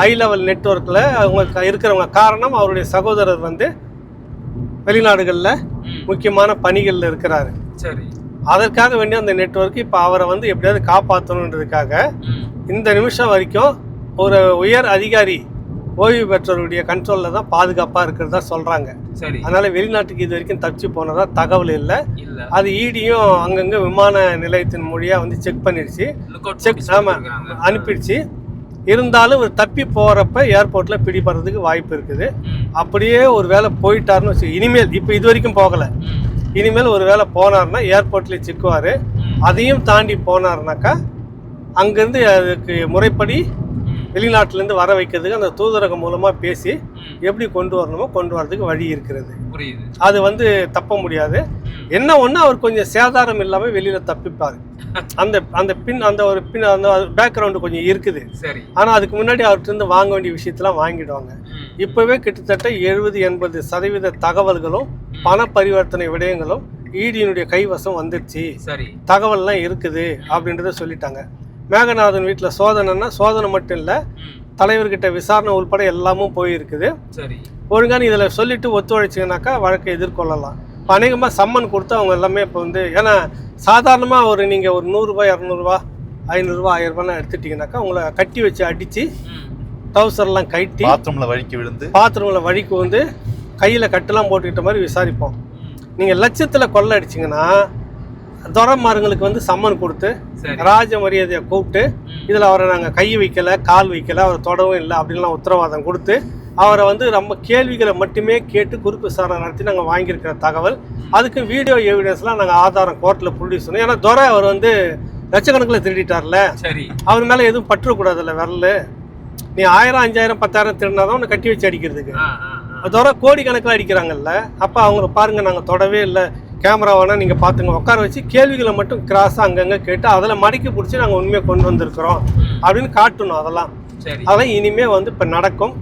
ஹை லெவல் நெட்வொர்க்கில் அவங்க இருக்கிறவங்க. காரணம் அவருடைய சகோதரர் வந்து வெளிநாடுகளில் முக்கியமான பணிகளில் இருக்கிறாரு. சரி. அதற்காக வேண்டிய அந்த நெட்வொர்க் இப்போ அவரை வந்து எப்படியாவது காப்பாற்றணுன்றதுக்காக இந்த நிமிஷம் வரைக்கும் ஒரு உயர் அதிகாரி ஓய்வு பெற்றவருடைய கண்ட்ரோலில் தான் பாதுகாப்பாக இருக்கிறதா சொல்கிறாங்க சரி. அதனால வெளிநாட்டுக்கு இது வரைக்கும் தப்பிச்சு போனதா தகவல் இல்லை. அது ஈடியும் அங்கங்கே விமான நிலையத்தின் மொழியாக வந்து செக் பண்ணிடுச்சு. செக் ஆமா அனுப்பிடுச்சு. இருந்தாலும் ஒரு தப்பி போகிறப்ப ஏர்போர்ட்டில் பிடிபடுறதுக்கு வாய்ப்பு இருக்குது. அப்படியே ஒரு வேளை போயிட்டாருன்னு வச்சு இனிமேல் இப்போ இது வரைக்கும் போகலை. இனிமேல் ஒரு வேளை போனார்னா ஏர்போர்ட்லேயே சிக்குவார். அதையும் தாண்டி போனார்னாக்கா அங்கேருந்து அதுக்கு முறைப்படி வெளிநாட்டிலேருந்து வர வைக்கிறதுக்கு அந்த தூதரகம் மூலமாக பேசி எப்படி கொண்டு வரணுமோ கொண்டு வரதுக்கு வழி இருக்கிறது. புரியுது. அது வந்து தப்ப முடியாது. என்ன ஒன்று அவர் கொஞ்சம் சேதாரம் இல்லாமல் வெளியில் தப்பிப்பார். அந்த அந்த பின் அந்த ஒரு பின் அந்த பேக்ரவுண்டு கொஞ்சம் இருக்குது. சரி. ஆனால் அதுக்கு முன்னாடி அவர்கிட்ட இருந்து வாங்க வேண்டிய விஷயத்தெல்லாம் வாங்கிடுவாங்க. இப்போவே கிட்டத்தட்ட எழுபது எண்பது சதவீத தகவல்களும் பண பரிவர்த்தனை விடயங்களும் ஈடியினுடைய கைவசம் வந்துடுச்சு. சரி. தகவல்லாம் இருக்குது அப்படின்றத சொல்லிட்டாங்க. மேகநாதன் வீட்டில் சோதனைன்னா சோதனை மட்டும் இல்லை தலைவர்கிட்ட விசாரணை உள்பட எல்லாமும் போயிருக்குது. சரி. ஒழுங்கான இதில் சொல்லிட்டு ஒத்துழைச்சிங்கனாக்கா வழக்கை எதிர்கொள்ளலாம். இப்போ அநேகமாக சம்மன் கொடுத்து அவங்க எல்லாமே இப்போ வந்து ஏன்னா சாதாரணமாக ஒரு நீங்கள் ஒரு நூறுரூவா இரநூறுவா ஐநூறுரூவா ஆயிரரூபாலாம் எடுத்துட்டிங்கனாக்கா உங்களை கட்டி வச்சு அடித்து டவுசர்லாம் கட்டி பாத்ரூம்ல வழுக்கி விழுந்து பாத்ரூமில் வழிக்கு வந்து கையில் கட்டெல்லாம் போட்டுக்கிட்ட மாதிரி விசாரிப்போம். நீங்கள் லட்சத்தில் கொள்ளை அடிச்சிங்கன்னா துரமாருங்களுக்கு வந்து சம்மன் கொடுத்து ராஜ மரியாதையை கூப்பிட்டு. இதில் அவரை நாங்கள் கை வைக்கல கால் வைக்கல அவரை தொடவும் இல்லை அப்படின்லாம் உத்தரவாதம் கொடுத்து அவரை வந்து நம்ம கேள்விகளை மட்டுமே கேட்டு குறுக்கு விசாரணை நடத்தி நாங்கள் வாங்கியிருக்கிற தகவல். அதுக்கு வீடியோ எவிடன்ஸ்லாம் நாங்கள் ஆதாரம் கோர்ட்டில் ப்ரொடியூஸ் பண்ணோம் ஏன்னா துரை அவர் வந்து லட்சக்கணக்கில் திருடிட்டார்ல. சரி. அவர் மேலே எதுவும் பற்றக்கூடாதுல்ல விரல். நீ ஆயிரம் அஞ்சாயிரம் பத்தாயிரம் திருடினாதான் உன்னை கட்டி வச்சு அடிக்கிறதுக்கு. ஆ, ஆ, ஆ. அதோட கோடி கணக்கில் அடிக்கிறாங்கல்ல அப்போ அவங்கள பாருங்க நாங்கள் தொடவே இல்லை. கேமரா வேணா நீங்கள் பார்த்துங்க உட்கார வச்சு கேள்விகளை மட்டும் கிராஸாக அங்கங்கே கேட்டு அதில் மடக்கி பிடிச்சி நாங்கள் உண்மையை கொண்டு வந்திருக்கிறோம். அப்படின்னு காட்டணும் அதெல்லாம். அதெல்லாம் இனிமே வந்து இப்போ நடக்கும்.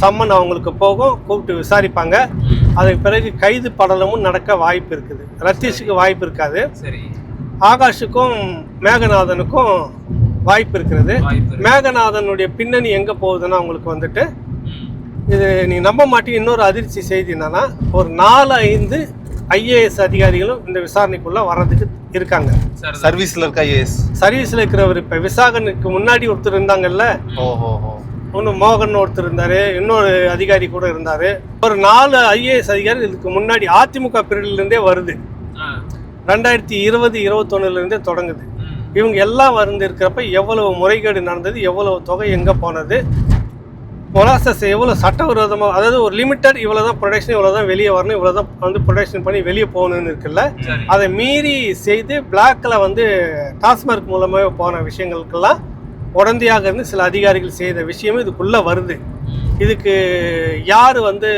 சம்மன் அவங்களுக்கு போகும் கூப்பிட்டு விசாரிப்பாங்க. ம். அதுக்கு பிறகு கைது படலமும் நடக்க வாய்ப்பு இருக்குது. ரத்தீஷுக்கு வாய்ப்பு இருக்காது. ஆகாஷுக்கும் மேகநாதனுக்கும் வாய்ப்பு இருக்கிறது. மேகநாதனுடைய பின்னணி எங்கே போகுதுன்னா அவங்களுக்கு வந்துட்டு. இது நீ நம்ப மாட்டீங்க. இன்னொரு அதிர்ச்சி செய்தி என்னன்னா ஒரு நாலு ஐந்து ஐஏஎஸ் அதிகாரிகளும் இந்த விசாரணைக்குள்ள வர்றதுக்கு இருக்காங்க. சர்வீஸ்ல இருக்க ஐஏஎஸ்? சர்வீஸ்ல இருக்கிறவர் இப்ப விசாகனுக்கு முன்னாடி ஒருத்தர் இருந்தாங்கல்ல? ஓஹோ ஒன்று மோகன் ஒருத்தர் இருந்தாரு இன்னொரு அதிகாரி கூட இருந்தாரு. ஒரு நாலு ஐஏஎஸ் அதிகாரி இதுக்கு முன்னாடி அதிமுக பீரியட்ல இருந்தே வருது. ரெண்டாயிரத்தி இருபது இருபத்தொன்னுல இருந்தே தொடங்குது. இவங்க எல்லாம் வந்து இருக்கிறப்ப எவ்வளவு முறைகேடு நடந்தது எவ்வளவு தொகை எங்கே போனது ப்ராசஸ் எவ்வளோ சட்டவிரோதமாக அதாவது ஒரு லிமிட்டட் இவ்வளோ தான் ப்ரொடக்ஷன் இவ்வளோ தான் வெளியே வரணும் இவ்வளோ தான் வந்து ப்ரொடக்ஷன் பண்ணி வெளியே போகணும்னு இருக்குல்ல அதை மீறி செய்து பிளாக்ல வந்து டாஸ்மார்க் மூலமாக போன விஷயங்களுக்கெல்லாம் உடந்தையாக இருந்து சில அதிகாரிகள் செய்த விஷயமும் இதுக்குள்ளே வருது. இதுக்கு யார் வந்து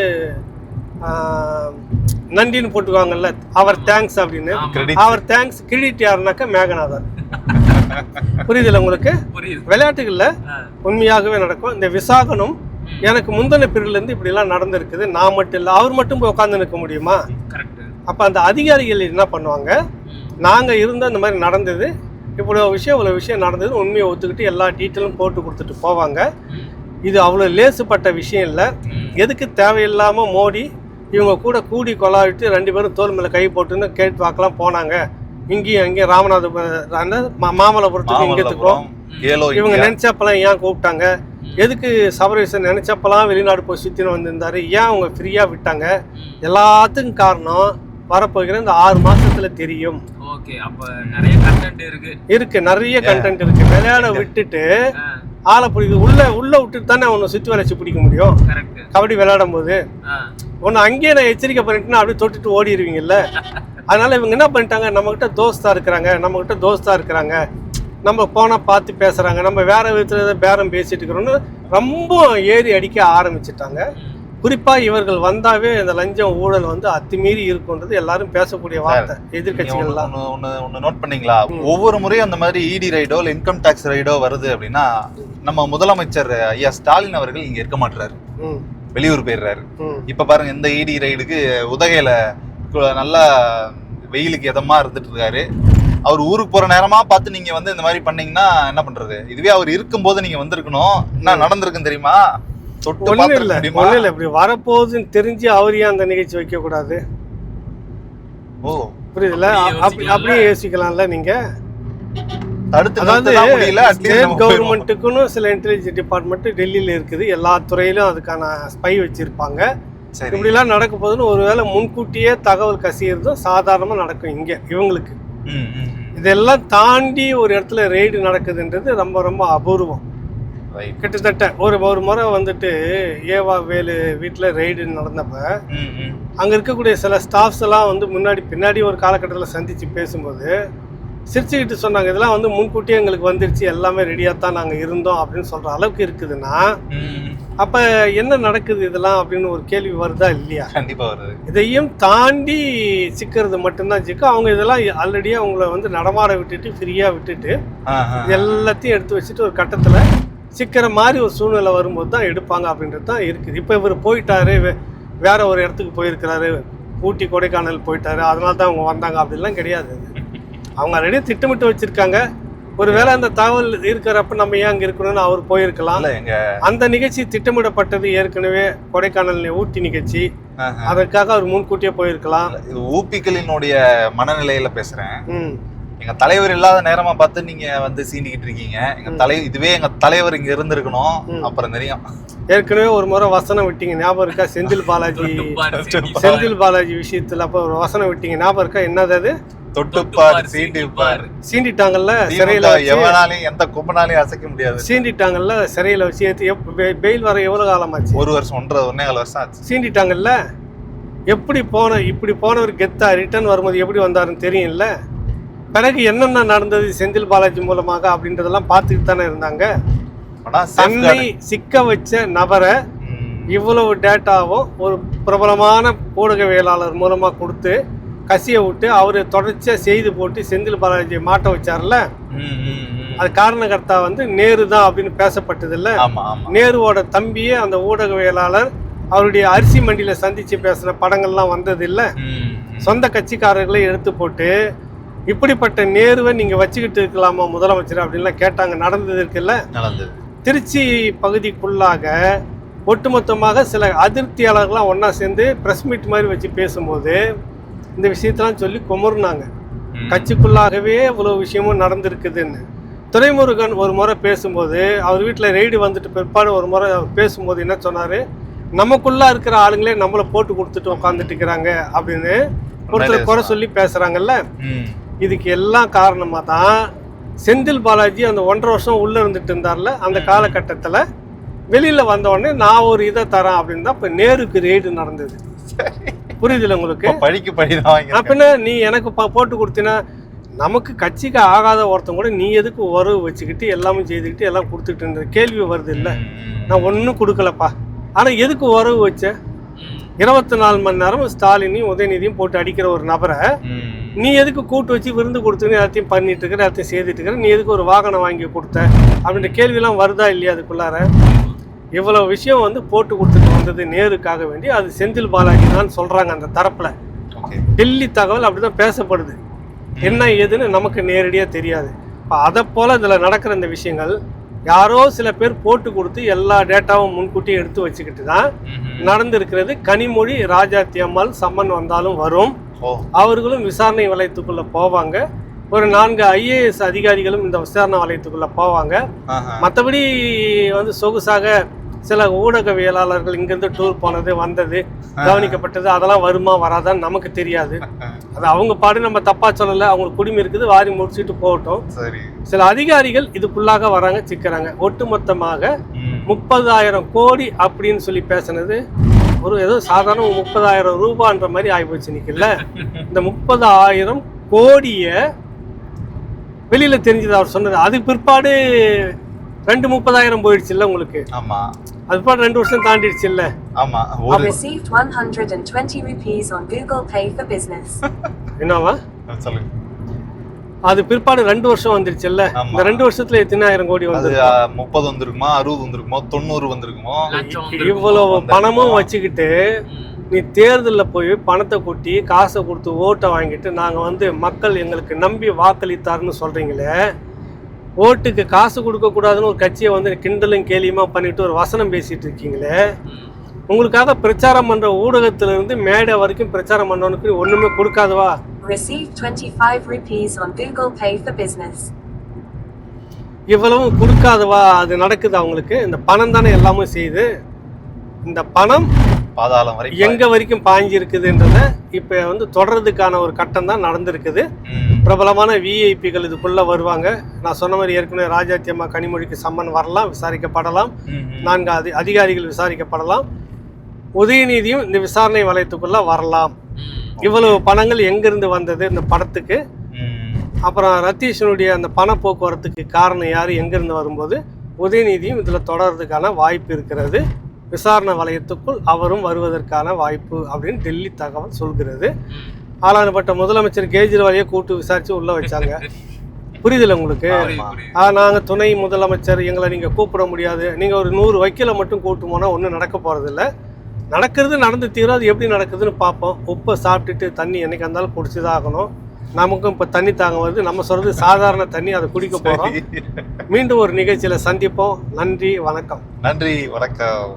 நன்றின்னு போட்டுக்குவாங்கல்ல அவர் தேங்க்ஸ் அப்படின்னு. அவர் தேங்க்ஸ் கிரெடிட் யாருனாக்கா மேகநாதன் புரியுதுல உங்களுக்கு? புரியுது. விளையாட்டுகள்ல. உண்மையாகவே நடக்கும். இந்த விசாகனும் எனக்கு முந்தின பிரிவுல இருந்து இப்படிலாம் நடந்திருக்குது. நான் மட்டும் இல்லை அவர் மட்டும் போய் உட்காந்து நிற்க முடியுமா? அப்போ அந்த அதிகாரிகள் என்ன பண்ணுவாங்க? நாங்கள் இருந்த இந்த மாதிரி நடந்தது. இவ்வளோ விஷயம் இவ்வளோ விஷயம் நடந்தது உண்மையை ஒத்துக்கிட்டு எல்லா டீட்டெயிலும் போட்டு கொடுத்துட்டு போவாங்க. இது அவ்வளோ லேசுப்பட்ட விஷயம் இல்லை. எதுக்கு தேவையில்லாமல் மோடி இவங்க கூட கூடி கொலாவிட்டு ரெண்டு பேரும் தோல் மேலே கை போட்டுன்னு கேட்டு பார்க்கலாம் போனாங்க. இங்கேயும் அங்கேயும் ராமநாதபுரம் மா- மாமல்லபுரத்துக்கு இங்கத்துக்கும் இவங்க. நினைச்சப்பெல்லாம் ஏன் கூப்பிட்டாங்க? எதுக்கு சபரீசன் நினைச்சப்பெல்லாம் வெளிநாடு போய் சுற்றின்னு வந்திருந்தாரு? ஏன் அவங்க ஃப்ரீயாக விட்டாங்க? எல்லாத்துக்கும் காரணம் வரப்போகிற இந்த ஆறு மாசத்துல தெரியும். ஓகே அப்ப நிறைய கண்டென்ட் இருக்கு. இருக்கு நிறைய கண்டென்ட் இருக்கு. விளையாட விட்டுட்டு ஆளை பிடிக்க உள்ள உள்ள விட்டுட்டு தானே அவனை சுற்றி வளைச்சு பிடிக்க முடியும்? கபடி விளையாடும் போது ஒன்று அங்கேயே நான் எச்சரிக்கை பண்ணிட்டுனா அப்படியே தொட்டுட்டு ஓடிடுவீங்கல்ல? அதனால இவங்க என்ன பண்ணிட்டாங்க நம்மக்கிட்ட தோஸ்தா இருக்கிறாங்க நம்மக்கிட்ட தோஸ்தா இருக்கிறாங்க. நம்ம போனால் பார்த்து பேசுகிறாங்க நம்ம வேற விதத்தில் பேரம் பேசிட்டு இருக்கிறோன்னு ரொம்ப ஏறி அடிக்க ஆரம்பிச்சிட்டாங்க. குறிப்பாக இவர்கள் வந்தாவே இந்த லஞ்சம் ஊழல் வந்து அத்துமீறி இருக்குன்றது எல்லாரும் பேசக்கூடிய வார்த்தை எதிர்கட்சிகள்லாம். ஒண்ணு ஒண்ணு நோட் பண்ணீங்களா? ஒவ்வொரு முறையும் அந்த மாதிரி இடி ரைடோ இல்ல இன்கம் டாக்ஸ் ரைடோ வருது அப்படின்னா நம்ம முதலமைச்சர் ஐயா ஸ்டாலின் அவர்கள் இங்க இருக்க மாட்டாரு ம். வெளியூர் போயிடுறாரு. இப்ப பாருங்க இந்த இடி ரைடுக்கு உதகையில நல்லா வெயிலுக்கு இதமா இருந்துட்டு இருக்காரு. அவர் ஊருக்கு போற நேரமா பார்த்து நீங்க வந்து இந்த மாதிரி பண்ணீங்கன்னா என்ன பண்றது? இதுவே அவர் இருக்கும்போது நீங்க வந்திருக்கணும். என்ன நடந்திருக்குன்னு தெரியுமா? தொட்டு ஒன்றும் பார்த்திருக்க இல்லை. முடியுமா? ஒன்றும் இல்லை இப்படி வரப்போகுதுன்னு தெரிஞ்சு அவர் ஏன் அந்த நிகழ்ச்சி வைக்கக்கூடாது ஓ. புரியுதுல்ல அப்படி அப்படி அப்படியே யோசிக்கலாம்ல நீங்கள் தடுத்து அதாவது ஸ்டேட். கவர்மெண்ட்டுக்குன்னு சில இன்டெலிஜென்ஸ் டிபார்ட்மெண்ட் டெல்லியில் இருக்குது. எல்லா துறையிலும் அதுக்கான ஸ்பை வச்சிருப்பாங்க. சரி. இப்படிலாம் நடக்க போகுதுன்னு ஒருவேளை முன்கூட்டியே தகவல் கசியறதும் சாதாரணமாக நடக்கும் இங்கே இவங்களுக்கு. இதெல்லாம் தாண்டி ஒரு இடத்துல ரெய்டு நடக்குதுன்றது ரொம்ப ரொம்ப அபூர்வம். கிட்டத்தட்ட ஒரு ஒரு முறை வந்துட்டு ஏவா வேலு வீட்டில் ரெய்டு நடந்தப்ப. அங்கே இருக்கக்கூடிய சில ஸ்டாஃப்ஸ் எல்லாம் வந்து முன்னாடி பின்னாடி ஒரு காலகட்டத்தில் சந்தித்து பேசும்போது சிரிச்சுக்கிட்டு சொன்னாங்க இதெல்லாம் வந்து முன்கூட்டியே எங்களுக்கு வந்துருச்சு எல்லாமே ரெடியாக தான் நாங்கள் இருந்தோம் அப்படின்னு சொல்கிற அளவுக்கு இருக்குதுன்னா அப்போ என்ன நடக்குது இதெல்லாம் அப்படின்னு ஒரு கேள்வி வருதா இல்லையா? கண்டிப்பா வருது. இதையும் தாண்டி சிக்கிறது மட்டும்தான் சிக்கும் அவங்க இதெல்லாம் ஆல்ரெடியே அவங்கள வந்து நடமாட விட்டுட்டு ஃப்ரீயாக விட்டுட்டு எல்லாத்தையும் எடுத்து வச்சுட்டு ஒரு கட்டத்தில் சிக்கிற மாதிரி ஒரு சூழ்நிலை வரும்போது தான் எடுப்பாங்க அப்படின்றது தான் இருக்குது. இப்போ இவர் போயிட்டாரு வேற ஒரு இடத்துக்கு போயிருக்கிறாரு ஊட்டி கொடைக்கானல் போயிட்டாரு அதனால தான் அவங்க வந்தாங்க. அப்படிலாம் கிடையாது. அவங்க ஆல்ரெடி திட்டமிட்டு வச்சிருக்காங்க. ஒருவேளை அந்த தகவல் இருக்கிறப்ப நம்ம ஏன் அங்கே இருக்கணும்னு அவர் போயிருக்கலாம். அந்த நிகழ்ச்சி திட்டமிடப்பட்டது ஏற்கனவே கொடைக்கானல் ஊட்டி நிகழ்ச்சி. அதற்காக அவர் முன்கூட்டியே போயிருக்கலாம். இது ஊப்பிக்களினுடைய மனநிலையில பேசுறேன். ம் எங்க தலைவர் இல்லாத நேரமா பார்த்து நீங்க வந்து சீண்டிக்கிட்டு இருக்கீங்க. எங்க தலை இதுவே எங்க தலைவர் இங்க இருந்திருக்கணும். அப்புறம் தெரியும். ஏற்கனவே ஒரு முறை வசனம் விட்டீங்க. ஞாபகம் இருக்கா? செந்தில் பாலாஜி. செந்தில் பாலாஜி விஷயத்துல அப்போ ஒரு வசனம் விட்டீங்க. ஞாபகம் இருக்கா? என்னது அது? தொட்டுப்பார் சீண்டிப்பார் சீண்டிட்டாங்கல்ல? சிறையில் எவனாலையும் எந்த கும்பனாலையும் அசைக்க முடியாது. சீண்டிட்டாங்கல்ல? சிறையில் வச்சு ஏற்றி பெயில் வர எவ்வளோ காலமாச்சு? ஒரு வருஷம் ஒன்றரை ஒன்னே கால் வருஷம் ஆச்சு. சீண்டிட்டாங்கல்ல? எப்படி போன இப்படி போனவர் கெத்தா? ரிட்டர்ன் வரும்போது எப்படி வந்தாருன்னு தெரியும்ல? பிறகு என்னென்ன நடந்தது செந்தில் பாலாஜி மூலமாக அப்படின்றதெல்லாம் பார்த்துக்கிட்டு தானே இருந்தாங்க. தன்னை சிக்க வச்ச நபரை இவ்வளவு டேட்டாவும் ஒரு பிரபலமான ஊடகவியலாளர் மூலமாக கொடுத்து கசிய விட்டு அவர் தொடர்ச்சியாக செய்து போட்டு செந்தில் பாலாஜியை மாட்ட வச்சார்ல. அது காரணகர்த்தா வந்து நேரு தான் அப்படின்னு பேசப்பட்டது இல்ல ஆமா ஆமா. நேருவோட தம்பியே அந்த ஊடகவியலாளர் அவருடைய அரிசி மண்டியில் சந்திச்சு பேசின படங்கள்லாம் வந்தது இல்ல ம், ம். சொந்த கட்சிக்காரர்களை எடுத்து போட்டு இப்படிப்பட்ட நேருவை நீங்க வச்சுக்கிட்டு இருக்கலாமா முதலமைச்சர் அப்படின்லாம் கேட்டாங்க. நடந்தது இருக்குல்ல நடந்தது. திருச்சி பகுதிக்குள்ளாக ஒட்டுமொத்தமாக சில அதிருப்தியாளர்கள்லாம் ஒன்றா சேர்ந்து ப்ரெஸ் மீட் மாதிரி வச்சு பேசும்போது இந்த விஷயத்தெல்லாம் சொல்லி குமர்னாங்க. கட்சிக்குள்ளாகவே இவ்வளோ விஷயமும் நடந்திருக்குதுன்னு. துரைமுருகன் ஒரு முறை பேசும்போது அவர் வீட்டில் ரெய்டு வந்துட்டு பிற்பாடு ஒரு முறை அவர் பேசும்போது என்ன சொன்னார்? நமக்குள்ளே இருக்கிற ஆளுங்களே நம்மளை போட்டு கொடுத்துட்டு உட்காந்துட்டு இருக்கிறாங்க அப்படின்னு ஒருத்தர் குறை சொல்லி பேசுகிறாங்கல்ல. இதுக்கு எல்லாம் காரணமாக தான் செந்தில் பாலாஜி அந்த ஒன்றரை வருஷம் உள்ளே இருந்துட்டு இருந்தார்ல அந்த காலகட்டத்தில் வெளியில் வந்த உடனே நான் ஒரு இதை தரேன் அப்படின்னு தான் இப்போ நேருக்கு ரெய்டு நடந்தது. புரியுதுல உங்களுக்கு? பழிக்கு வாங்கி அப்படின்னா நீ எனக்கு போட்டு கொடுத்தினா நமக்கு கட்சிக்கு ஆகாத ஒருத்தன் கூட நீ எதுக்கு உறவு வச்சுக்கிட்டு எல்லாமே செய்துக்கிட்டு எல்லாம் கொடுத்துட்டு கேள்வி வருது இல்லை. நான் ஒன்றும் கொடுக்கலப்பா. ஆனால் எதுக்கு உறவு வச்ச? இருபத்தி நாலு மணி நேரம் ஸ்டாலினையும் உதயநிதியும் போட்டு அடிக்கிற ஒரு நபரை நீ எதுக்கு கூட்டு வச்சு விருந்து கொடுத்துன்னு எல்லாத்தையும் பண்ணிட்டு இருக்கிற எல்லாத்தையும் செய்துட்டு இருக்கிற நீ எதுக்கு ஒரு வாகனம் வாங்கி கொடுத்த அப்படின்ற கேள்வியெல்லாம் வருதா இல்லையா அதுக்குள்ளார? இவ்வளவு விஷயம் வந்து போட்டு கொடுத்துட்டு வந்தது நேருக்காக வேண்டி அது செந்தில் பாலாஜி தான் சொல்றாங்க அந்த தரப்புல. டெல்லி தகவல் அப்படிதான் பேசப்படுது. என்ன ஏதுன்னு நமக்கு நேரடியாக தெரியாது. இப்போ அதை போல் இதில் நடக்கிற இந்த விஷயங்கள் யாரோ சில பேர் போட்டு கொடுத்து எல்லா டேட்டாவும் முன்கூட்டியே எடுத்து வச்சுக்கிட்டு தான் நடந்திருக்கிறது. கனிமொழி ராஜாத்தி அம்மாள் சம்மன் வந்தாலும் வரும். அவர்களும் விசாரணை வலயத்துக்குள்ளே போவாங்க. ஒரு நான்கு ஐஏஎஸ் அதிகாரிகளும் இந்த விசாரணை வலயத்துக்குள்ளே போவாங்க. மற்றபடி வந்து சொகுசாக சில ஊடகவியலாளர்கள் இங்கேருந்து டூர் போனது வந்தது கவனிக்கப்பட்டது அதெல்லாம் வருமா வராதான்னு நமக்கு தெரியாது. அது அவங்க பாடு நம்ம தப்பா சொல்லலை அவங்களுக்கு குடிமை இருக்குது வாரி முடிச்சுட்டு போகட்டும். சில அதிகாரிகள் இதுக்குள்ளாக வராங்க சிக்கிறாங்க. ஒட்டுமொத்தமாக. முப்பதாயிரம் கோடி அப்படின்னு சொல்லி பேசுனது ஒரு ஏதோ சாதாரண முப்பதாயிரம் ரூபான்ற மாதிரி ஆகிப்போச்சு நிக்கல இந்த முப்பதாயிரம் கோடியை வெளியில தெரிஞ்சது அவர் சொன்னது. அதுக்கு பிற்பாடு ரெண்டு முப்பதாயிரம் போயிடுச்சுல்ல உங்களுக்கு? ஆமா. அது பிற்பாடு ரெண்டு வருஷம் தாண்டிடுச்சு இல்ல ஆமா ஒரு Received 120 rupees on Google Pay for Business. என்னவா? சொல்லுங்க. அது பிற்பாடு ரெண்டு வருஷம் வந்துருச்சுல்ல? ஆமா. இந்த ரெண்டு வருஷத்துல எத்தனை ஆயிரம் கோடி ஆ, முப்பது வந்திருக்குமா அறுபது வந்திருக்குமோ தொண்ணூறு வந்திருக்குமோ? இவ்வளவு? பணமும் வச்சுக்கிட்டு நீ தேர்தலில் போய் பணத்தை கொட்டி காசை கொடுத்து ஓட்டை வாங்கிட்டு நாங்கள் வந்து மக்கள் எங்களுக்கு நம்பி வாக்களித்தாருன்னு சொல்கிறீங்களே ஓட்டுக்கு காசு கொடுக்கக்கூடாதுன்னு ஒரு கட்சியை வந்து கிண்டலும் கேலியுமா பண்ணிட்டு ஒரு வசனம் பேசிட்டு இருக்கீங்களே? உங்களுக்காக பிரச்சாரம் பண்ணுற ஊடகத்திலிருந்து மேடை வரைக்கும் பிரச்சாரம் பண்ணவனுக்கு ஒன்றுமே கொடுக்காதவா? Received 25 rupees on Google Pay for Business. இவ்வளவும் கொடுக்காதவா? அது நடக்குது அவங்களுக்கு இந்த பணம் தானே எல்லாமே செய்யுது. இந்த பணம் பாதாளம் வரை எங்க வரைக்கும் பாஞ்சிருக்குதுன்றத இப்போ வந்து தொடர்றதுக்கான ஒரு கட்டம் தான் நடந்திருக்குது. பிரபலமான விஐபிகள் இதுக்குள்ள வருவாங்க. நான் சொன்ன மாதிரி ஏற்கனவே ராஜாத்தி அம்மா கனிமொழிக்கு சம்மன் வரலாம் விசாரிக்கப்படலாம். நான்கு அதி அதிகாரிகள் விசாரிக்கப்படலாம். உதயநிதியும் இந்த விசாரணை வலயத்துக்குள்ள வரலாம். இவ்வளவு பணங்கள் எங்கிருந்து வந்தது இந்த படத்துக்கு. அப்புறம் ரத்தீஷனுடைய அந்த பண போக்குவரத்துக்கு காரணம் யார் எங்கிருந்து வரும்போது? உதயநிதியும் இதில் தொடர்றதுக்கான வாய்ப்பு இருக்கிறது. விசாரணை வலயத்துக்குள் அவரும் வருவதற்கான வாய்ப்பு அப்படின்னு டெல்லி தகவல் சொல்கிறது. ஆளானப்பட்ட முதலமைச்சர் கேஜ்ரிவாலையே கூட்டு விசாரித்து உள்ளே வச்சாங்க. புரியுதுல உங்களுக்கு? ஆமா. நாங்கள் துணை முதலமைச்சர் எங்களை நீங்கள் கூப்பிட முடியாது. நீங்கள் ஒரு நூறு வக்கீலை மட்டும் கூட்டு போனால் ஒன்றும் நடக்க போகிறதில்ல நடக்கிறது நடந்து தீரும். அது எப்படி நடக்குதுன்னு பார்ப்போம். உப்பை சாப்பிட்டுட்டு தண்ணி என்னைக்கு இருந்தாலும் குடிச்சு தான் ஆகணும் நமக்கும் இப்போ தண்ணி தாங்க வருது. நம்ம சொல்கிறது சாதாரண தண்ணி அதை குடிக்க போகிறோம் மீண்டும் ஒரு நிகழ்ச்சியில் சந்திப்போம். நன்றி வணக்கம். நன்றி வணக்கம்.